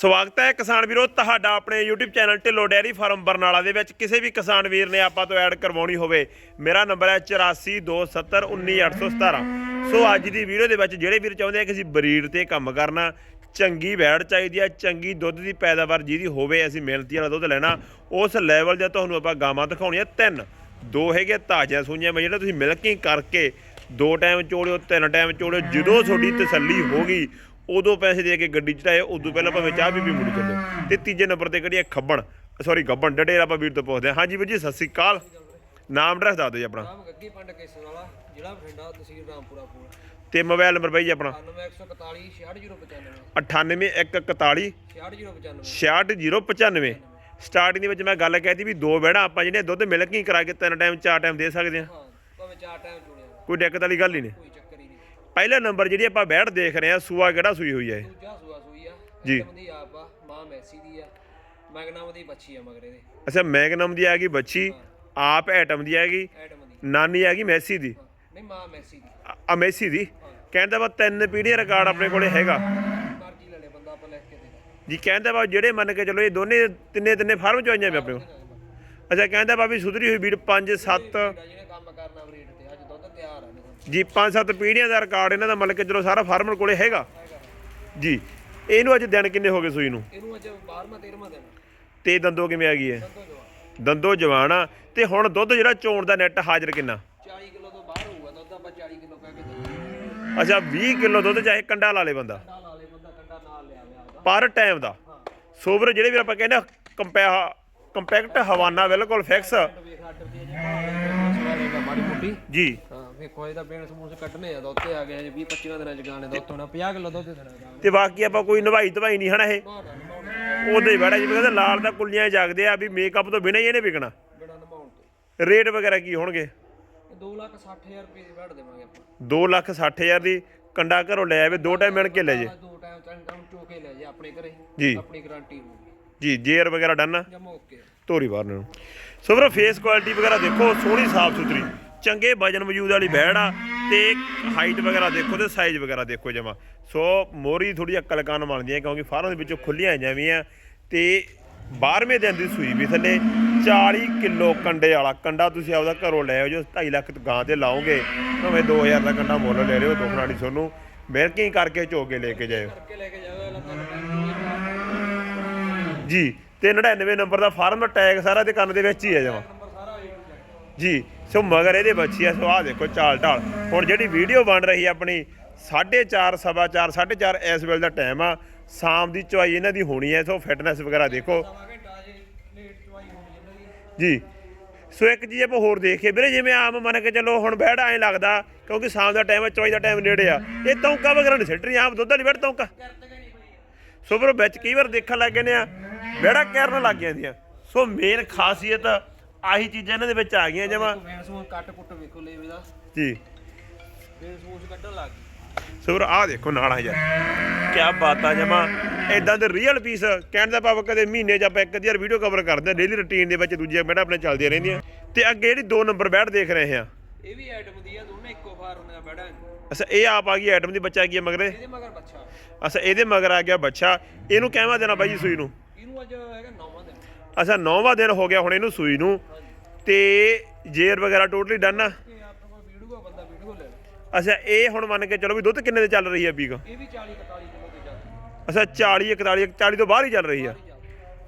ਸਵਾਗਤ ਹੈ ਕਿਸਾਨ ਵੀਰੋ, ਤੁਹਾਡਾ ਆਪਣੇ YouTube channel Dhillon dairy farm Barnala ਦੇ ਵਿੱਚ। ਕਿਸੇ ਵੀ ਕਿਸਾਨ ਵੀਰ ਨੇ ਆਪਾਂ ਤੋਂ ਐਡ ਕਰਵਾਉਣੀ ਹੋਵੇ, ਮੇਰਾ ਨੰਬਰ ਹੈ 8427191817 ਸੋ ਅੱਜ ਦੀ ਵੀਡੀਓ ਦੇ ਵਿੱਚ ਜਿਹੜੇ ਵੀਰ ਚਾਹੁੰਦੇ ਆ ਕਿ ਅਸੀਂ ਬਰੀਡ ਤੇ ਕੰਮ ਕਰਨਾ, ਚੰਗੀ ਵੈੜ ਚਾਹੀਦੀ ਆ, ਚੰਗੀ ਦੁੱਧ ਦੀ ਪੈਦਾਵਾਰ ਜਿਹਦੀ ਹੋਵੇ, ਅਸੀਂ ਮਿਹਨਤੀ ਵਾਲਾ ਦੁੱਧ ਲੈਣਾ, ਉਸ ਲੈਵਲ ਦੇ ਤੁਹਾਨੂੰ ਆਪਾਂ ਗਾਵਾਂ ਦਿਖਾਉਣੀਆਂ ਤਿੰਨ। ਦੋ ਹੈਗੇ ਤਾਜ਼ੀਆਂ ਸੂਈਆਂ, ਮੈਂ ਜਿਹੜਾ ਤੁਸੀਂ ਮਿਲਕਿੰਗ ਕਰਕੇ ਦੋ ਟਾਈਮ ਚੋੜਿਓ ਤਿੰਨ ਟਾਈਮ ਚੋੜਿਓ ਜਦੋਂ ਤੁਹਾਡੀ ਤਸੱਲੀ ਹੋ ਗਈ ਉਦੋਂ ਪੈਸੇ ਦੇ ਕੇ ਗੱਡੀ ਚੜਾਏ ਉਦੋਂ ਪਹਿਲਾਂ ਭਾਵੇਂ ਚਾਹ ਵੀ ਵੀ ਮੁੜ ਚੱਲੋ। ਤੇ ਤੀਜੇ ਨੰਬਰ ਤੇ ਕਿਹੜੀ ਹੈ ਖੱਬਣ। ਸੌਰੀ ਗੱਬਣ ਡਡੇਰ ਆਪਾਂ ਵੀਰ ਤੋਂ ਪੁੱਛਦੇ ਹਾਂ। ਹਾਂਜੀ ਵੀਰ ਜੀ ਸਤਿ ਸ੍ਰੀ ਅਕਾਲ। ਨਾਮ ਐਡਰੈਸ ਦੱਸ ਦਿਓ ਜੀ ਆਪਣਾ। ਨਾਮ ਗੱਗੀ ਪਿੰਡ ਕੇਸਰ ਵਾਲਾ ਜ਼ਿਲ੍ਹਾ ਬਠਿੰਡਾ ਤਹਿਸੀਲ ਰਾਮਪੁਰਾ ਪੂਰ ਤੇ ਮੋਬਾਈਲ ਨੰਬਰ ਬਾਈ ਜੀ ਆਪਣਾ। 9141 66095 98141 66095 66095 ਸਟਾਰਟਿੰਗ ਦੇ ਵਿੱਚ ਮੈਂ ਗੱਲ ਕਹਿਤੀ ਵੀ ਦੋ ਬਹਿਣਾ ਆਪਾਂ ਜਿਹਨੇ ਦੁੱਧ ਮਿਲਕਿੰਗ ਕਰਾ ਕੇ ਤਿੰਨ ਟਾਈਮ ਚਾਰ ਟਾਈਮ ਦੇ ਸਕਦੇ ਹਾਂ। ਭਾਵੇਂ ਚਾਰ ਟਾਈਮ ਚੁਣਿਆ ਕੋਈ ਦਿੱਕਤ ਵਾਲੀ ਗੱਲ ਹੀ ਨਹੀਂ। ਪਹਿਲਾ ਨੰਬਰ ਜਿਹੜੀ ਆਪਾਂ ਬੈਠ ਦੇਖ ਰਹੇ ਆ ਸੂਆ ਕਿਹੜਾ ਸੂਈ ਹੋਈ ਹੈ? ਇਹ? ਦੂਜਾ ਸੂਆ ਸੂਈ ਆ। ਜੀ। ਐਟਮ ਦੀ ਆਪ ਆ ਮਾਂ ਮੈਸੀ ਦੀ ਆ। ਮੈਗਨਾਮ ਦੀ ਬੱਚੀ ਆ ਮਗਰੇ ਦੇ। ਅੱਛਾ ਮੈਗਨਮ ਦੀ ਆ ਗਈ ਬੱਚੀ ਆਪ ਐਟਮ ਦੀ ਆ ਗਈ ਐਟਮ ਦੀ। ਨਾਨੀ ਆ ਗਈ ਮੈਸੀ ਦੀ। ਹਾਂ, ਨਹੀਂ ਮਾਂ ਮੈਸੀ ਦੀ। ਆ ਮੈਸੀ ਦੀ? ਕਹਿੰਦਾ ਵਾ ਤਿੰਨ ਪੀੜ੍ਹੀਆਂ ਰਿਕਾਰਡ ਆਪਣੇ ਕੋਲੇ ਹੈਗਾ। ਮਰਜ਼ੀ ਲੈ ਲੈ ਬੰਦਾ ਆਪਾਂ ਲਿਖ ਕੇ ਦੇ ਜੀ ਕਹਿੰਦਾ ਵਾ ਜਿਹੜੇ ਮੰਨ ਕੇ ਚਲੋ ਇਹ ਦੋਨੇ ਤਿੰਨੇ ਤਿੰਨੇ ਫਾਰਮ ਚ ਆਈਆਂ ਵੀ ਆਪਣੇ ਕੋਲ। ਅੱਛਾ ਕਹਿੰਦਾ ਵਾ ਵੀ ਸੁਧਰੀ ਹੋਈ ਬੀੜ 5 7 ਜਿਹਨੇ ਕੰਮ ਕਰਨਾ ਬਰੀਡ ਤੇ ਅੱਜ ਦੁੱਧ ਤਿਆਰ ਆ ਇਹਨਾਂ ਦਾ ਜੀ 5 7 ਪੀੜ੍ਹੀਆਂ ਦਾ ਰਿਕਾਰਡ ਇਹਨਾਂ ਦਾ ਮੰਨ ਕੇ ਚਲੋ ਸਾਰਾ ਫਾਰਮਰ ਕੋਲੇ ਹੈਗਾ। ਜੀ ਇਹਨੂੰ ਅੱਜ ਦਿਨ ਕਿੰਨੇ ਹੋ ਗਏ ਸੂਈ ਨੂੰ? ਇਹਨੂੰ ਅੱਜ 12ਵਾਂ 13ਵਾਂ ਦਿਨ। ਤੇ ਦੰਦੋ ਕਿਵੇਂ ਆ ਗਈ ਹੈ? ਸੰਤੋ ਦੰਦੋ ਜਵਾਨ ਆ। ਤੇ ਹੁਣ ਦੁੱਧ ਜਿਹੜਾ ਚੋਣ ਦਾ ਨੈਟ ਹਾਜ਼ਰ ਕਿੰਨਾ? 40 ਕਿਲੋ ਤੋਂ ਬਾਹਰ ਹੋਊਗਾ ਦੁੱਧ ਆਪਾਂ 40 ਕਿਲੋ ਕਹਿ ਕੇ ਦੇ ਅੱਛਾ 20 ਕਿਲੋ ਦੁੱਧ ਚਾਹੇ ਕੰਡਾ ਲਾ ਲੇ ਬੰਦਾ? ਕੰਡਾ ਲਾ ਲੇ ਬੰਦਾ ਕੰਡਾ ਨਾਲ ਲਿਆ ਪਰ ਟਾਈਮ ਦਾ। ਸੋਵਰ ਜਿਹੜੇ ਵੀ ਆਪਾਂ ਕਹਿੰਦੇ ਆ ਕੰਪੈ ਕੰਪੈਕਟ ਹਵਾਨਾ ਬਿਲਕੁਲ ਫਿਕਸ ਜੇ। ਵੇਖੋ ਇਹਦਾ ਬੇਣ ਸਮੂਹ ਕੱਢਨੇ ਆ ਦੁੱਧ ਤੇ ਆ ਗਏ ਜੀ 20 25 ਦਿਨਾਂ ਚ ਗਾਣੇ ਦੁੱਧ ਹੋਣਾ 50 ਕਿਲੋ ਦੁੱਧ ਦੇਣਾ ਗਾਣੇ। ਤੇ ਬਾਕੀ ਆਪਾਂ ਕੋਈ ਨਵਾਈ ਧਵਾਈ ਨਹੀਂ ਹਨਾ ਇਹ। ਉਹਦੇ ਹੀ ਬੜਾ ਜਿਵੇਂ ਕਹਿੰਦੇ ਲਾਲ ਦਾ ਕੁੱਲੀਆਂ ਹੀ ਜਾਗਦੇ ਆ ਵੀ ਮੇਕਅਪ ਤੋਂ ਬਿਨਾਂ ਹੀ ਇਹਨੇ ਵਿਕਣਾ। ਬਿਨਾ ਨਮਾਉਣ ਤੋਂ। ਰੇਟ ਵਗੈਰਾ ਕੀ ਹੋਣਗੇ? ਇਹ 2 ਲੱਖ 60000 ਰੁਪਏ ਦੀ ਵੜ ਦੇਵਾਂਗੇ ਆਪਾਂ। 2 ਲੱਖ 60 ਹਜ਼ਾਰ ਦੀ ਕੰਡਾ ਘਰੋਂ ਲੈ ਆਵੇ ਦੋ ਟਾਈਮ ਮਿਣ ਕੇ ਲੈ ਜੇ। ਦੋ ਟਾਈਮ ਚੰਨ ਚੋਕੇ ਲੈ ਜੇ ਆਪਣੇ ਘਰੇ ਜੀ ਆਪਣੀ ਗਾਰੰਟੀ ਹੋਊਗੀ। ਜੀ ਜੇਰ ਵਗੈਰਾ ਡਨ ਜਮਾ ਓਕੇ ਧੋਰੀ ਬਾਹਰ ਨੂੰ। ਸੋ ਵੀਰੋ ਫੇਸ ਕੁਆਲਿਟੀ ਵਗੈਰਾ ਦੇਖੋ ਸੋਹਣੀ ਸਾਫ਼ ਸੁਥਰੀ। ਚੰਗੇ ਵਜਨ ਮੌਜੂਦ ਵਾਲੀ ਬੈੜ ਆ ਤੇ ਹਾਈਟ ਵਗੈਰਾ ਦੇਖੋ ਤੇ ਸਾਈਜ਼ ਵਗੈਰਾ ਦੇਖੋ ਜਮਾ। ਸੋ ਮੋਰੀ ਥੋੜੀ ਅਕਲ ਕੰਨ ਬਣਦੀਆਂ ਕਿਉਂਕਿ ਫਾਰਮ ਦੇ ਵਿੱਚੋਂ ਖੁੱਲੀਆਂ ਆਈਆਂ ਵੀ ਆ ਤੇ 12ਵੇਂ ਦਿਨ ਦੀ ਸੂਈ ਵੀ ਥੱਲੇ। 40 ਕਿਲੋ ਕੰਡੇ ਵਾਲਾ ਕੰਡਾ ਤੁਸੀਂ ਆਪਦਾ ਘਰੋਂ ਲੈ ਆਓ ਜੋ 2.5 ਲੱਖ ਗਾਂ ਤੇ ਲਾਓਗੇ। ਭਾਵੇਂ 2000 ਦਾ ਕੰਡਾ ਮੁੱਲ ਲੈ ਲਿਓ, ਦੁੱਖ ਨਾਲ ਤੁਹਾਨੂੰ ਮਿਲਕਿੰਗ ਕਰਕੇ ਝੋ ਕੇ ਲੈ ਕੇ ਜਾਇਓ। ਜੀ, ਤੇ 99 ਨੰਬਰ ਦਾ ਫਾਰਮ, ਟੈਗ ਸਾਰਾ ਤੇ ਕੰਨ ਦੇ ਵਿੱਚ ਹੀ ਹੈ ਜਮਾ ਨੰਬਰ ਸਾਰਾ A to Z। ਜੀ, ਸੋ ਮਗਰ ਇਹਦੇ ਬੱਚੀ ਆ, ਸੋ ਆਹ ਦੇਖੋ ਚਾਲ ਢਾਲ। ਹੁਣ ਜਿਹੜੀ ਵੀਡੀਓ ਬਣ ਰਹੀ ਆ ਆਪਣੀ 4:30 ਸਵਾ 4 4:30 ਇਸ ਵੇਲੇ ਦਾ ਟਾਈਮ ਆ। ਸ਼ਾਮ ਦੀ ਚੁਆਈ ਇਹਨਾਂ ਦੀ ਹੋਣੀ ਹੈ, ਸੋ ਫਿਟਨੈਸ ਵਗੈਰਾ ਦੇਖੋ। ਜੀ, ਸੋ ਇੱਕ ਚੀਜ਼ ਆਪਾਂ ਹੋਰ ਦੇਖੀਏ। ਵੀਰੇ, ਜਿਵੇਂ ਆਮ ਮੰਨ ਕੇ ਚੱਲੋ, ਹੁਣ ਬੈੜ ਐਂ ਲੱਗਦਾ, ਕਿਉਂਕਿ ਸ਼ਾਮ ਦਾ ਟਾਈਮ ਹੈ ਚੁਆਈ ਦਾ ਟਾਈਮ ਨੇੜੇ ਆ। ਇਹ ਤੌਂਕਾ ਵਗੈਰਾ ਨਹੀਂ ਸਿੱਟ ਰਹੀ ਆਮ ਦੁੱਧ ਵਾਲੀ ਬੈਠ ਤੌਂਕਾ। ਸੋ ਵੀਰੋ ਵਿੱਚ ਕਈ ਵਾਰ ਦੇਖਣ ਲੱਗ ਗਏ ਨੇ ਆ ਬੈੜਾ ਕੈਰਨ ਲੱਗ ਜਾਂਦੀਆਂ। ਸੋ ਮੇਨ ਖਾਸੀਅਤ ਆਹੀ ਚੀਜ਼ਾਂ ਇਹਨਾਂ ਦੇ ਵਿੱਚ ਆ ਗਈਆਂ ਜਮਾ। ਵੈਣ ਸਮੂਹ ਕੱਟ ਕੁੱਟ ਵੇਖੋ ਲੇਵੇ ਦਾ ਜੀ। ਵੈਣ ਸਮੂਹ ਕੱਢਣ ਲੱਗ ਗਈ। ਸੋ ਵੀਰੋ ਆਹ ਦੇਖੋ ਨਾਲਾ ਯਾਰ ਕੀ ਬਾਤ ਆ ਜਮਾ। ਇਦਾਂ ਦੇ ਰੀਅਲ ਪੀਸ ਕਹਿਣ ਦਾ ਭਾਵ ਕਦੇ ਮਹੀਨੇ ਚ ਆਪਾਂ ਇੱਕ ਅੱਧੀ ਵਾਰ ਵੀਡੀਓ ਕਵਰ ਕਰਦੇ ਆ ਡੇਲੀ ਰੁਟੀਨ ਦੇ ਵਿੱਚ ਦੂਜੀਆਂ ਬੈਠਾ ਆਪਣੇ ਚੱਲਦੀਆਂ ਰਹਿੰਦੀਆਂ। ਤੇ ਅੱਗੇ ਜਿਹੜੀ ਦੋ ਨੰਬਰ ਬੈਠ ਦੇਖ ਰਹੇ ਆ ਇਹ ਵੀ ਆਈਟਮ ਦੀ ਆ ਦੋਨੇ ਇੱਕੋ ਫਾਰਮ ਦਾ ਬੜਾ ਅੱਛਾ ਇਹ ਆਪ ਆ ਗਈ ਆਈਟਮ ਦੀ ਬੱਚਾ ਕੀ ਹੈ ਮਗਰੇ? ਇਹਦੇ ਮਗਰ ਬੱਚਾ। ਅੱਛਾ ਇਹਦੇ ਮਗਰ ਆ ਗਿਆ ਬੱਚਾ। ਇਹਨੂੰ ਕਹਿਵਾ ਦੇਣਾ ਬਾਈ ਜੀ ਸੂਈ ਨੂੰ। ਇਹਨੂੰ ਅੱਜ ਹੈਗਾ ਨੌਵਾਂ ਦਿਨ ਅੱਛਾ ਨੌਵਾਂ ਦਿਨ ਹੋ ਗਿਆ ਹੁਣ ਇਹਨੂੰ ਸੂਈ ਨੂੰ। ਤੇ ਜੇਰ ਵਗੈਰਾ ਟੋਟਲੀ ਡਨ ਆ? ਇਹ ਆਪਣੇ ਕੋਲ ਵੀਡੀਓ ਆ ਬੰਦਾ ਵੀਡੀਓ ਲੈ ਲੈ ਅੱਛਾ ਇਹ ਹੁਣ ਮੰਨ ਕੇ ਚਲੋ ਵੀ ਦੁੱਧ ਕਿੰਨੇ ਦੇ ਚੱਲ ਰਹੀ ਹੈ ਬੀਗ ਇਹ ਵੀ 40 41 ਕਿਲੋ ਤੇ ਜਾਂਦਾ ਅੱਛਾ 40 41 40 ਤੋਂ ਬਾਹਰ ਹੀ ਚੱਲ ਰਹੀ ਆ।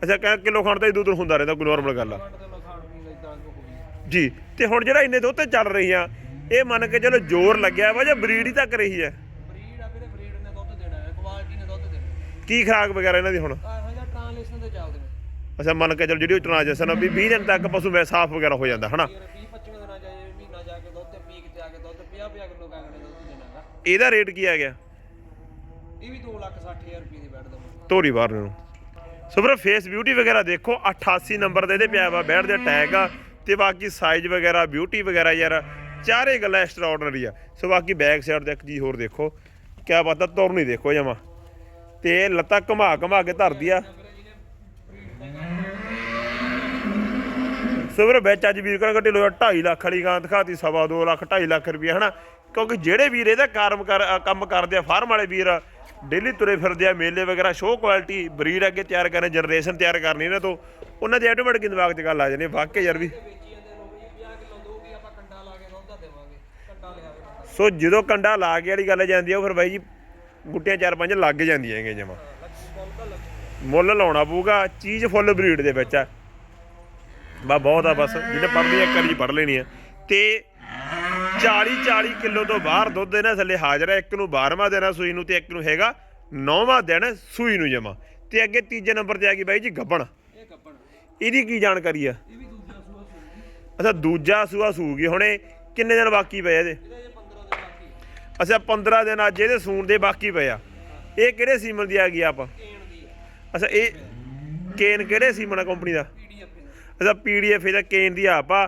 ਅੱਛਾ ਕਹਿ ਕਿਲੋ ਖਾਣ ਤਾਂ ਹੀ ਦੁੱਧ ਹੁੰਦਾ ਰਹਿੰਦਾ ਕੋਈ ਨਾਰਮਲ ਗੱਲ ਆ। ਖੰਡ ਤੇ ਖਾਣ ਪੀਣ ਦਾ ਇਦਾਂ ਕੋ ਹੋਈ ਜੀ ਤੇ ਹੁਣ ਜਿਹੜਾ ਇੰਨੇ ਦੁੱਧ ਤੇ ਚੱਲ ਰਹੀ ਆ ਇਹ ਮੰਨ ਕੇ ਚਲੋ ਜ਼ੋਰ ਲੱਗਿਆ ਵਾ ਜਾਂ ਬਰੀਡ ਹੀ ਤੱਕ ਰਹੀ ਹੈ ਬਰੀਡ ਆ ਵੀਰੇ ਬਰੀਡ ਨੇ ਦੁੱਧ ਦੇਣਾ ਹੈ ਕੁਆਲਿਟੀ ਨੇ ਦੁੱਧ ਦੇਣਾ। ਕੀ ਖਰਾਕ ਵਗੈਰਾ ਇਹਨਾਂ ਦੀ ਹੁਣ? ਆ ਹੈਗਾ ਟ੍ਰਾਂਸਲੇਸ਼ਨ ਤੇ ਚੱਲਦੇ ਨੇ ਅੱਛਾ, ਮੰਨ ਕੇ ਚਲੋ ਜਿਹੜੀ ਟ੍ਰਾਂਜੈਕਸ਼ਨ ਆ ਵੀ 20 ਦਿਨ ਤੱਕ ਪਸ਼ੂ ਮੈਂ ਸਾਫ਼ ਵਗੈਰਾ ਹੋ ਜਾਂਦਾ, ਹਨਾ? ਫਿਰ 20 25 ਦਿਨਾਂ ਜਾਏ ਮਹੀਨਾ ਜਾ ਕੇ ਦੁੱਧ ਤੇ ਪੀਕ ਤੇ ਆ ਕੇ ਦੁੱਧ 50 50 ਕਿਲੋ ਕਾਂਗੜੇ ਦੁੱਧ ਦੇਣਾ ਇਹਦਾ ਰੇਟ ਕੀ ਆ ਗਿਆ? ਇਹ ਵੀ 2 ਲੱਖ 60 ਰੁਪਏ ਦੀ ਬੈਠ ਦਵਾਂ ਧੋਰੀ ਬਾਹਰ ਨੂੰ। ਸੋ ਵੀਰੋ ਫੇਸ ਬਿਊਟੀ ਵਗੈਰਾ ਦੇਖੋ 88 ਨੰਬਰ ਦੇ ਇਹਦੇ ਪਿਆ ਵਾ, ਬੈਠ ਦੇ ਟੈਗ ਆ, ਤੇ ਬਾਕੀ ਸਾਈਜ਼ ਵਗੈਰਾ ਬਿਊਟੀ ਵਗੈਰਾ ਯਾਰ, ਚਾਰੇ ਗੱਲਾਂ ਐਕਸਟਰਾ ਆਰਡੀਨਰੀ ਆ। ਸੋ ਬਾਕੀ ਬੈਕ ਸਾਈਡ ਤੇ ਇੱਕ ਚੀਜ਼ ਹੋਰ ਦੇਖੋ, ਕਿਆ ਬਾਤ ਆ ਤੁਰ ਨਹੀਂ ਦੇਖੋ ਜਮਾ। ਤੇ ਲੱਤਾਂ ਘੁਮਾ ਘੁਮਾ ਕੇ ਧਰਦੀ ਆ। ਸੋ ਵੀਰੋ ਵਿੱਚ ਅੱਜ ਵੀਰ ਕੋਲ ਗੱਡੀ ਲੋਇਆ 2.5 ਲੱਖ ਵਾਲੀ ਗਾਂ ਦਿਖਾਤੀ, ਸਵਾ 2 ਲੱਖ 2.5 ਲੱਖ ਰੁਪਏ ਹਨਾ? ਕਿਉਂਕਿ ਜਿਹੜੇ ਵੀਰ ਇਹਦਾ ਕਾਰਮ ਕਰ ਕੰਮ ਕਰਦੇ ਆ, ਫਾਰਮ ਵਾਲੇ ਵੀਰ, ਡੇਲੀ ਤੁਰੇ ਫਿਰਦੇ ਆ, ਮੇਲੇ ਵਗੈਰਾ ਸ਼ੋਅ ਕੁਆਲਿਟੀ ਬਰੀਡ ਅੱਗੇ ਤਿਆਰ ਕਰਨੇ ਜਨਰੇਸ਼ਨ ਤਿਆਰ ਕਰਨੀ ਇਹਨਾਂ ਤੋਂ, ਉਹਨਾਂ ਦੇ ਆਟੋਮੈਟਿਕ ਦਿਮਾਗ 'ਚ ਗੱਲ ਆ ਜਾਂਦੀ ਵਾਕਿਆ ਯਾਰ ਵੀ। ਸੋ ਜਦੋਂ ਕੰਡਾ ਲਾ ਕੇ ਵਾਲੀ ਗੱਲ ਜਾਂਦੀ ਆ ਫਿਰ ਬਾਈ ਜੀ ਗੁੱਟੀਆਂ ਚਾਰ ਪੰਜ ਲੱਗ ਜਾਂਦੀਆਂ ਹੈਗੀਆਂ ਜਮਾ। ਮੁੱਲ ਲਾਉਣਾ ਪਊਗਾ, ਚੀਜ਼ ਫੁੱਲ ਬਰੀਡ ਦੇ ਵਿੱਚ ਆ। ਬਾ, ਬਹੁਤ ਆ ਬਸ, ਜਿਹਨੇ ਪੜ੍ਹਨੀ ਆ, ਇੱਕ ਵਾਰੀ ਪੜ੍ਹ ਲੈਣੀ ਆ। ਤੇ 40 40 ਕਿਲੋ ਤੋਂ ਬਾਹਰ ਦੁੱਧ ਇਹਨਾਂ ਥੱਲੇ ਹਾਜ਼ਰ ਹੈ ਇੱਕ ਨੂੰ 12ਵਾਂ ਦਿਨ ਆ ਸੂਈ ਨੂੰ ਤੇ ਇੱਕ ਨੂੰ ਹੈਗਾ 9ਵਾਂ ਦਿਨ ਸੂਈ ਨੂੰ ਜਮਾ। ਤੇ ਅੱਗੇ ਤੀਜੇ ਨੰਬਰ ਤੇ ਆ ਗਈ ਬਾਈ ਜੀ ਗੱਬਣ। ਇਹ ਇਹਦੀ ਕੀ ਜਾਣਕਾਰੀ ਆ? ਅੱਛਾ, ਦੂਜਾ ਸੂਆ ਸੂਗੀ ਹੁਣੇ, ਕਿੰਨੇ ਦਿਨ ਬਾਕੀ ਪਏ ਇਹਦੇ? ਅੱਛਾ 15 ਦਿਨ ਅੱਜ ਇਹਦੇ ਸੂਣ ਦੇ ਬਾਕੀ ਪਏ ਆ। ਇਹ ਕਿਹੜੇ ਸੀਮਨ ਦੀ ਆ ਗਈ ਆਪਾਂ? ਅੱਛਾ, ਇਹ ਕੇਨ ਕਿਹੜੇ ਸੀਮਨ ਆ ਕੰਪਨੀ ਦਾ? ਅੱਛਾ ਪੀਡੀਐਫ ਇਹਦਾ ਕੇਨ ਦੀ ਆਪ ਆ।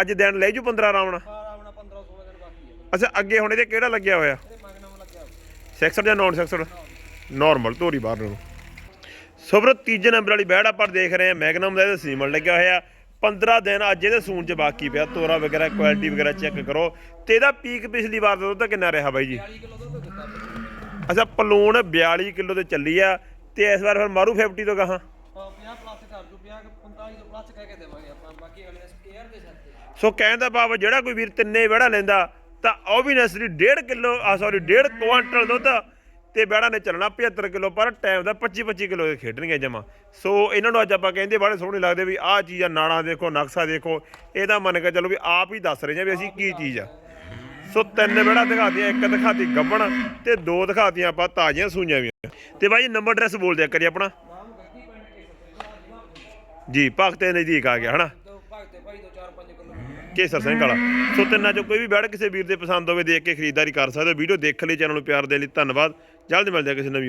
ਅੱਜ ਦਿਨ ਲੈ ਜੂ 15 ਆਰਾਮ ਨਾਲ ਆਪਣਾ 15 16 ਦਿਨ ਬਾਕੀ ਹੈ ਅੱਛਾ, ਅੱਗੇ ਹੁਣ ਇਹਦੇ ਕਿਹੜਾ ਲੱਗਿਆ ਹੋਇਆ? ਇਹਦੇ ਮਗਨਮ ਲੱਗਿਆ ਹੋਇਆ। ਸੈਕਸਰ ਜਾਂ ਨਾਨ ਸੈਕਸਰ ਨਾਰਮਲ, ਧੋਰੀ ਬਾਹਰ ਨੂੰ। ਸੋਬਰ ਤੀਜੇ ਨੰਬਰ ਵਾਲੀ ਬੈੜ ਆਪਾਂ ਦੇਖ ਰਹੇ ਹਾਂ। ਮੈਗਨਮ ਦਾ ਇਹਦਾ ਸੀਮਲ ਲੱਗਿਆ ਹੋਇਆ। 15 ਦਿਨ ਅੱਜ ਇਹਦੇ ਸੂਣ ਚ ਬਾਕੀ ਪਿਆ। ਤੋਰਾ ਵਗੈਰਾ, ਕੁਆਲਿਟੀ ਵਗੈਰਾ ਚੈੱਕ ਕਰੋ। ਤੇ ਇਹਦਾ ਪੀਕ ਪਿਛਲੀ ਵਾਰ ਦਾ ਦੁੱਧ ਕਿੰਨਾ ਰਿਹਾ ਬਾਈ ਜੀ? 40 ਕਿਲੋ ਦੁੱਧ ਦਿੱਤਾ ਅੱਛਾ, ਪਲੂਣ 42 ਕਿਲੋ ਤੇ ਚੱਲੀ ਆ। ਤੇ ਇਸ ਵਾਰ ਫਿਰ ਮਾਰੂ 50 ਤੋਂ ਗਾਹਾਂ ਹਾਂ 50 ਪਲੱਸ ਕਰ ਦੂ 50 45 ਤੋਂ ਪਲੱਸ ਕਹਿ ਕੇ ਦੇਵਾਂਗੇ ਆਪਾਂ, ਬਾਕੀ ਅਗਲੇ ਸਕੇਅਰ ਦੇ ਸਿਰ ਤੇ ਸੋ ਕਹਿਣ ਦਾ ਭਾਵ ਜਿਹੜਾ ਕੋਈ ਵੀਰ ਤਿੰਨੇ ਵਿਹੜਾ ਲੈਂਦਾ, ਤਾਂ ਓਬਵੀਅਸਲੀ 1.5 ਕਿਲੋ ਆ ਸੌਰੀ 1.5 ਕੁਆਂਟਲ ਦੁੱਧ ਤੇ ਵਿਹੜਾ ਨੇ ਚੱਲਣਾ 75 ਕਿਲੋ, ਪਰ ਟਾਈਮ ਦਾ 25 25 ਕਿਲੋ ਦੇ ਖੇਡਣਗੇ ਜਮਾ। ਸੋ ਇਹਨਾਂ ਨੂੰ ਅੱਜ ਆਪਾਂ ਕਹਿੰਦੇ ਬੜੇ ਸੋਹਣੇ ਲੱਗਦੇ ਵੀ ਆਹ ਚੀਜ਼ ਆ ਨਾਣਾ ਦੇਖੋ, ਨਕਸ਼ਾ ਦੇਖੋ, ਇਹਦਾ ਮੰਨ ਕੇ ਚੱਲੋ ਵੀ ਆਪ ਹੀ ਦੱਸ ਰਹੇ ਹਾਂ ਵੀ ਅਸੀਂ ਕੀ ਚੀਜ਼ ਆ। ਸੋ ਤਿੰਨ ਵਿਹੜਾ ਦਿਖਾਤੀਆਂ, ਇੱਕ ਦਿਖਾਤੀ ਗੱਬਣ ਤੇ ਦੋ ਦਿਖਾਤੀਆਂ ਆਪਾਂ ਤਾਜ਼ੀਆਂ ਸੂਈਆਂ ਵੀ। ਤੇ ਬਾਈ ਨੰਬਰ ਐਡਰੈਸ ਬੋਲ ਦਿਆ ਕਰੀ ਆਪਣਾ ਨਾਮ ਗੱਦੀ ਪਿੰਡ ਕੇ ਸੱਤੇ ਜੀ, ਭਗਤੇ ਨਜ਼ਦੀਕ ਆ ਗਿਆ, ਹਨਾ? ਤੋਂ ਭਗਤੇ ਭਾਈ ਤੋਂ 4-5 ਕਿਲੋ ਕੇਸਰ ਸਿੰਘ ਵਾਲਾ। ਸੋ ਤਿੰਨਾਂ ਚੋਂ ਕੋਈ ਵੀ ਬੈੜ ਕਿਸੇ ਵੀਰ ਦੇ ਪਸੰਦ ਹੋਵੇ, ਦੇਖ ਕੇ ਖਰੀਦਦਾਰੀ ਕਰ ਸਕਦੇ ਹੋ। ਵੀਡੀਓ ਦੇਖ ਲਈ, ਚੈਨਲ ਨੂੰ ਪਿਆਰ ਦੇਣ ਲਈ ਧੰਨਵਾਦ। ਜਲਦ ਮਿਲਦੇ ਹਾਂ ਕਿਸੇ ਨਵੀਂ